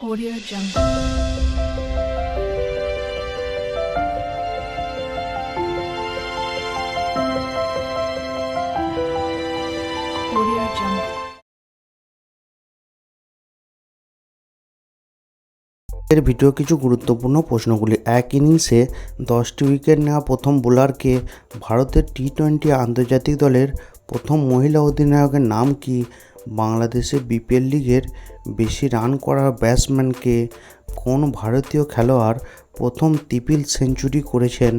Audio Jungle. এর video কিছু গুরুত্বপূর্ণ প্রশ্নগুলি। এক ইনিংসে দশটি উইকেট নেওয়া প্রথম বোলারকে ভারতের টি টোয়েন্টি আন্তর্জাতিক দলের প্রথম মহিলা অধিনায়কের নাম কি? বাংলাদেশে বিপিএল লিগের বেশি রান করা ব্যাটসম্যানকে কোন ভারতীয় খেলোয়াড় প্রথম ট্রিপল সেঞ্চুরি করেছেন?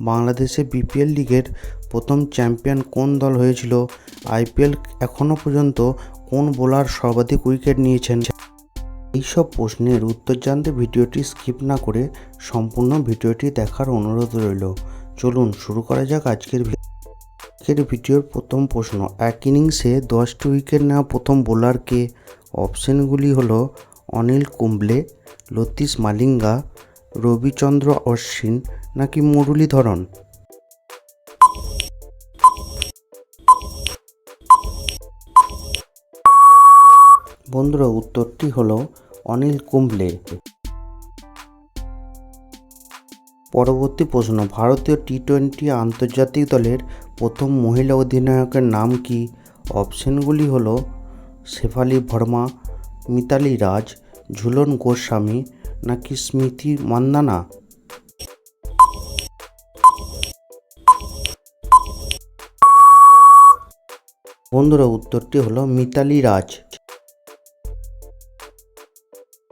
বাংলাদেশে বিপিএল লিগের প্রথম চ্যাম্পিয়ন কোন দল হয়েছিল? আইপিএল এখনও পর্যন্ত কোন বোলার সর্বাধিক উইকেট নিয়েছেন? এইসব প্রশ্নের উত্তর জানতে ভিডিওটি স্কিপ না করে সম্পূর্ণ ভিডিওটি দেখার অনুরোধ রইল। চলুন শুরু করা যাক আজকের আজকের ভিডিওর প্রথম প্রশ্ন, এক ইনিংসে দশটি উইকেট নেওয়া প্রথম বোলারকে অপশনগুলি হল অনিল কুম্বলে, লতিশ মালিঙ্গা, রবিচন্দ্র অশ্বিন নাকি মুরলীধরন? বন্ধুরা, উত্তরটি হলো অনিল কুম্বলে। পরবর্তী প্রশ্ন, ভারতীয় টি টোয়েন্টি আন্তর্জাতিক দলের প্রথম মহিলা অধিনায়কের নাম কি? অপশনগুলি হলো শেফালি ভার্মা, মিতালি রাজ, ঝুলন গোস্বামী নাকি স্মৃতি মান্দানা? বন্ধুরা, উত্তরটি হলো মিতালি রাজ।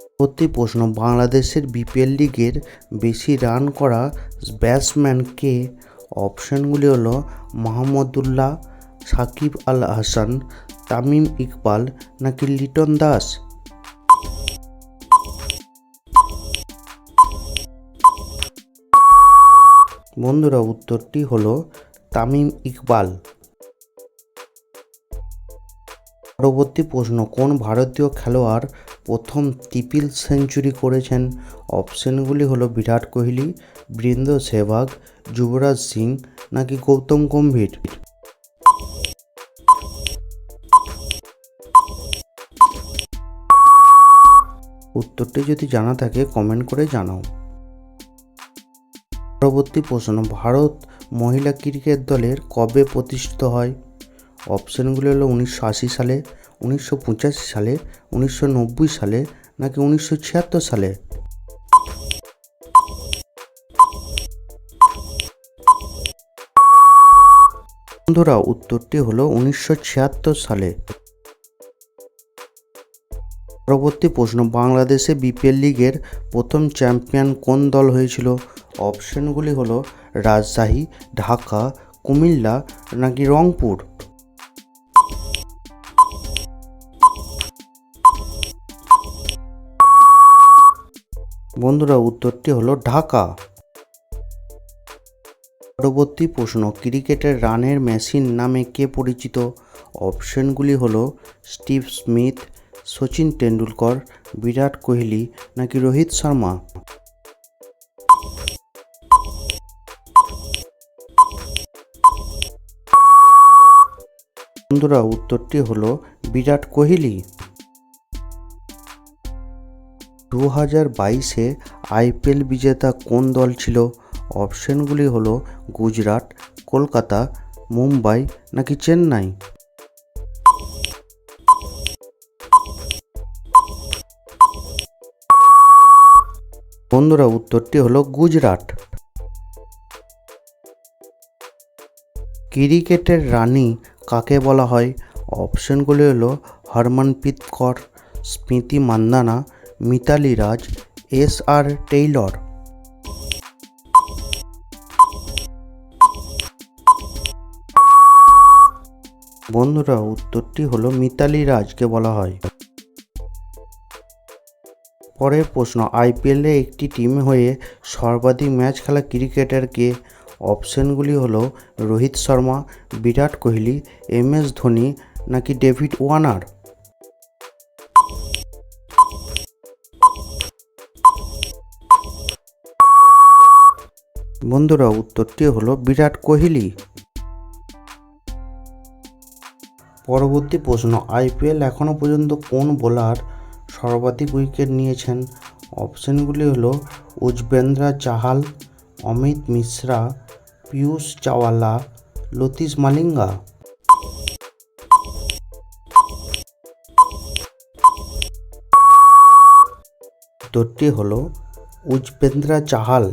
পরবর্তী প্রশ্ন, বাংলাদেশের বিপিএল লিগের বেশি রান করা ব্যাটসম্যান কে অপশনগুলি হলো মাহমুদুল্লাহ সাকিব আল হাসান, তামিম ইকবাল নাকি লিটন দাস? বন্ধুরা, উত্তরটি হলো তামিম ইকবাল। পরবর্তী প্রশ্ন, কোন ভারতীয় খেলোয়াড় প্রথম ট্রিপল সেঞ্চুরি করেছেন। অপশনগুলি হলো বিরাট কোহলি বীরেন্দ্র সেহবাগ, যুবরাজ সিং নাকি গৌতম গম্ভীর। উত্তরটি যদি জানা থাকে কমেন্ট করে জানাও। পরবর্তী প্রশ্ন, ভারত মহিলা ক্রিকেট দলের কবে প্রতিষ্ঠিত হয়? অপশনগুলি হলো উনিশশো আশি সালে উনিশশো পঁচাশি সালে, উনিশশো নব্বই সালে নাকি উনিশশো ছিয়াত্তর সালে? বন্ধুরা, উত্তরটি হলো উনিশশো ছিয়াত্তর সালে। পরবর্তী প্রশ্ন, বাংলাদেশে বিপিএল লিগের প্রথম চ্যাম্পিয়ন কোন দল হয়েছিল? অপশনগুলি হলো রাজশাহী, ঢাকা, কুমিল্লা নাকি রংপুর? বন্ধুরা, উত্তরটি হলো ঢাকা। পরবর্তী প্রশ্ন, ক্রিকেটের রানের মেশিন নামে কে পরিচিত? অপশনগুলি হলো স্টিভ স্মিথ, সচিন টেন্ডুলকর বিরাট কোহলি নাকি রোহিত শর্মা? বন্ধুরা, উত্তরটি হলো বিরাট কোহলি। দু হাজার বাইশে আইপিএল বিজেতা কোন দল ছিল? অপশনগুলি হলো গুজরাট, কলকাতা, মুম্বাই নাকি চেন্নাই? বন্ধুরা, উত্তরটি হলো গুজরাট। ক্রিকেটের রানী কাকে বলা হয়? অপশনগুলি হলো Harmanpreet Kaur, Smriti Mandhana Mithali Raj, S R Taylor. বন্ধুরা, উত্তরটি হলো মিতালি রাজকে বলা হয়। পরের প্রশ্ন, আইপিএলে একটি টিম হয়ে সর্বাধিক ম্যাচ খেলা ক্রিকেটারকে অপশনগুলি হলো রোহিত শর্মা, বিরাট কোহলি, এম এস ধোনি নাকি ডেভিড ওয়ার্নার? বন্ধুরা, উত্তরটি হলো বিরাট কোহলি। পরবর্তী প্রশ্ন, আইপিএল এখনও পর্যন্ত কোন বোলার সর্বাধিক উইকেট নিয়েছেন? অপশনগুলি হলো উজবেন্দ্রা চাহাল, অমিত মিশ্রা, পিয়ুষ চাওয়ালা, লতিশ মালিঙ্গা। উত্তরটি হলো উজবেন্দ্রা চাহাল।